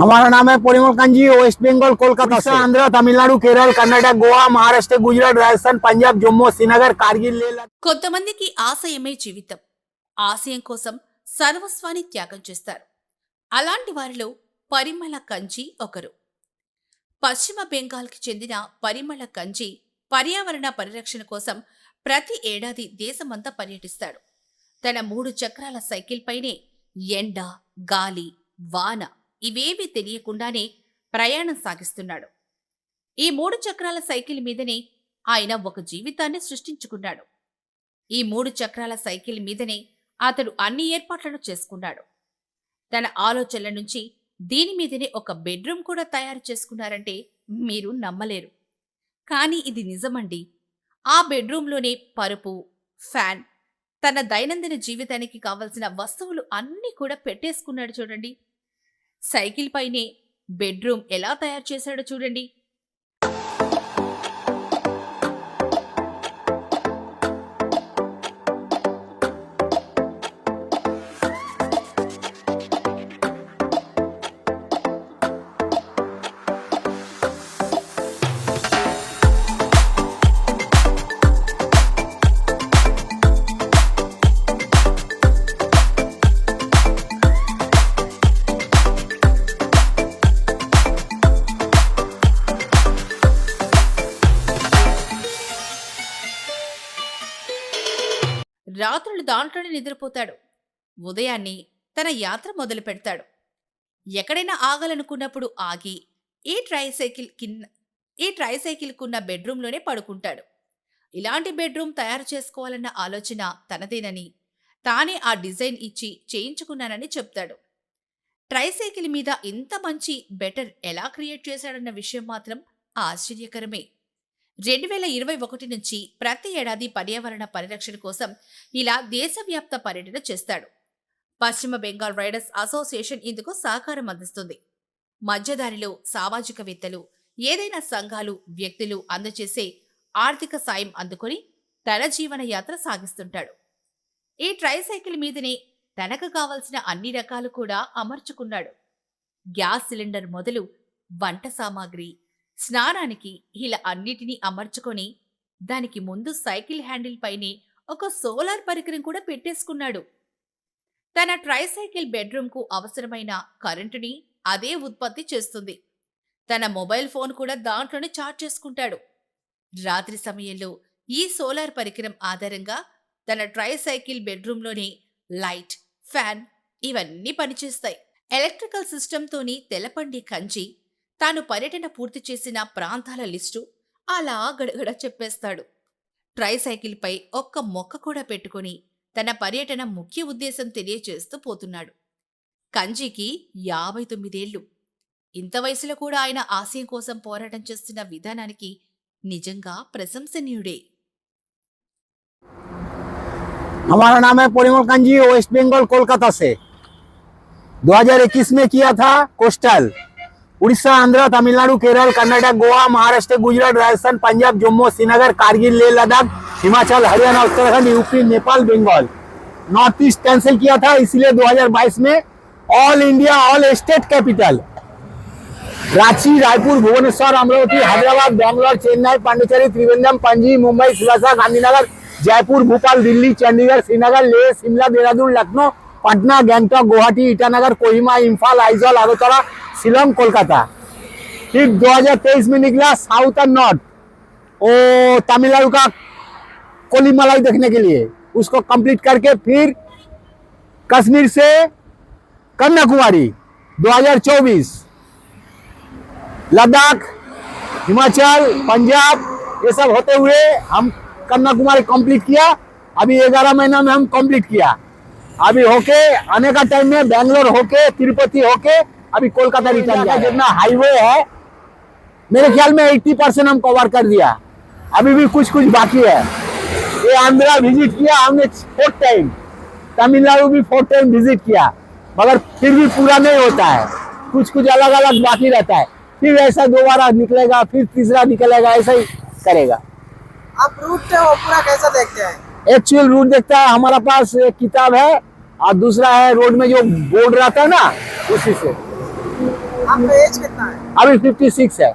हमारा नाम है परिमल कांजी वेस्ट बंगाल कोलकाता से आंध्र तमिलनाडु केरल कर्नाटक गोवा महाराष्ट्र गुजरात राजस्थान पंजाब जम्मू श्रीनगर कारगिल लेह लद्दाख కొంతమందికి ఆశయమే జీవితం ఆశయం కోసం సర్వస్వాన్ని త్యాగం చేస్తారు అలాంటి వారిలో పరిమళ కంచి ఒకరు పశ్చిమ బెంగాల్కి చెందిన పరిమళ కంచి పర్యావరణ పరిరక్షణ కోసం ప్రతి ఏడాది దేశమంతా పర్యటిస్తాడు తన మూడు చక్రాల సైకిల్ పైనే ఎండ గాలి వాన ఇవేవీ తెలియకుండానే ప్రయాణం సాగిస్తున్నాడు. ఈ మూడు చక్రాల సైకిల్ మీదనే ఆయన ఒక జీవితాన్ని సృష్టించుకున్నాడు. ఈ మూడు చక్రాల సైకిల్ మీదనే అతడు అన్ని ఏర్పాట్లను చేసుకున్నాడు. తన ఆలోచనల నుంచి దీని మీదనే ఒక బెడ్రూమ్ కూడా తయారు చేసుకున్నారంటే మీరు నమ్మలేరు. కానీ ఇది నిజమండి. ఆ బెడ్రూమ్లోనే పరుపు ఫ్యాన్ తన దైనందిన జీవితానికి కావలసిన వస్తువులు అన్నీ కూడా పెట్టేసుకున్నాడు చూడండి. సైకిల్ పైనే బెడ్రూమ్ ఎలా తయారు చేశాడో చూడండి. రాత్రులు దాంట్లోనే నిద్రపోతాడు. ఉదయాన్నే తన యాత్ర మొదలు పెడతాడు ఎక్కడైనా ఆగాలనుకున్నప్పుడు ఆగి ఈ ట్రైసైకిల్ కింద ఈ ట్రైసైకిల్కున్న బెడ్రూమ్లోనే పడుకుంటాడు. ఇలాంటి బెడ్రూమ్ తయారు చేసుకోవాలన్న ఆలోచన తనదేనని తానే ఆ డిజైన్ ఇచ్చి చేయించుకున్నానని చెప్తాడు. ట్రైసైకిల్ మీద ఇంత మంచి బెటర్ ఎలా క్రియేట్ చేశాడన్న విషయం మాత్రం ఆశ్చర్యకరమే. రెండు వేల ఇరవై ఒకటి నుంచి ప్రతి ఏడాది పర్యావరణ పరిరక్షణ కోసం ఇలా దేశవ్యాప్త పర్యటన చేస్తాడు. పశ్చిమ బెంగాల్ రైడర్స్ అసోసియేషన్ ఇందుకు సహకారం అందిస్తుంది. మధ్యదారిలో సామాజికవేత్తలు ఏదైనా సంఘాలు వ్యక్తులు అందజేసే ఆర్థిక సాయం అందుకొని తన జీవన యాత్ర సాగిస్తుంటాడు. ఈ ట్రైసైకిల్ మీదనే తనకు కావలసిన అన్ని రకాలు కూడా అమర్చుకున్నాడు. గ్యాస్ సిలిండర్ మొదలు వంట సామాగ్రి స్నానానికి ఇలా అన్నిటినీ అమర్చుకొని దానికి ముందు సైకిల్ హ్యాండిల్ పైనే ఒక సోలార్ పరికరం కూడా పెట్టేసుకున్నాడు. తన ట్రైసైకిల్ బెడ్రూమ్కు అవసరమైన కరెంటుని అదే ఉత్పత్తి చేస్తుంది. తన మొబైల్ ఫోన్ కూడా దాంట్లోనే చార్జ్ చేసుకుంటాడు. రాత్రి సమయంలో ఈ సోలార్ పరికరం ఆధారంగా తన ట్రైసైకిల్ బెడ్రూమ్లోనే లైట్ ఫ్యాన్ ఇవన్నీ పనిచేస్తాయి. ఎలక్ట్రికల్ సిస్టంతోని తెలపండి కంచి తాను పర్యటన పూర్తి చేసిన ప్రాంతాల లిస్టు అలా గడగడ చెప్పేస్తాడు ట్రైసైకిల్పై ఒక్క మొక్క కూడా పెట్టుకొని తన పర్యటన ముఖ్య ఉద్దేశం తెలియచేస్తూ పోతున్నాడు కంజీకి యాభై తొమ్మిదేళ్లు ఇంత వయసులో కూడా ఆయన ఆశయం కోసం పోరాటం చేస్తున్న విధానానికి నిజంగా ప్రశంసనీయుడే हमारा नाम है परिमल कांजी वेस्ट बंगाल कोलकाता से 2021 में किया था coastal Orissa, Andhra, Tamil Nadu, Kerala, Karnataka, Goa, Maharashtra, Gujarat, Rajasthan, Punjab, Jammu, Srinagar, Kargil, Leh, Ladakh, Himachal, Haryana, Uttarakhand, UP, Nepal, Bengal. North east cancel किया था, इसलिए 2022 में all India all state capital Ranchi, Raipur, Bhubaneswar, Amaravati, Hyderabad, Bangalore, Chennai, Pondicherry, Trivandrum, Panaji, Mumbai Silvassa Gandhinagar, Jaipur, Bhopal, Delhi, Chandigarh, Srinagar, Leh, Shimla, Dehradun, Lucknow, Patna, Gangtok, Guwahati, Itanagar, Kohima, Imphal, Aizawl Agartala Shillong Kolkata फिर 2023 में निकला south and north ओ तमिलनाडु का कोलीमलाई देखने के लिए उसको complete करके फिर कश्मीर से कन्याकुमारी 2024 लद्दाख हिमाचल पंजाब ये सब होते हुए हम कन्याकुमारी कंप्लीट किया। अभी ग्यारह महीना में हम कंप्लीट किया। अभी होके, आने का टाइम में बैंगलोर होके तिरुपति होके अभी कोलकाता रिटर्न किया जितना हाईवे है मेरे ख्याल में 80 परसेंट हम कवर कर दिया। अभी भी कुछ कुछ बाकी है। ये आंध्रा विज़िट किया हमने फोर्थ टाइम तमिलनाडु भी फोर्थ टाइम विज़िट किया। मगर फिर भी पूरा नहीं होता है। कुछ कुछ अलग अलग बाकी रहता है। फिर ऐसा दोबारा निकलेगा फिर तीसरा निकलेगा ऐसा ही करेगा। आप रूट वो पूरा कैसा देखते हैं? एक्चुअल रूट देखता है हमारा पास एक किताब है और दूसरा है रोड में जो बोर्ड रहता है ना उसी से। आपका एज कितना है अभी फिफ्टी सिक्स है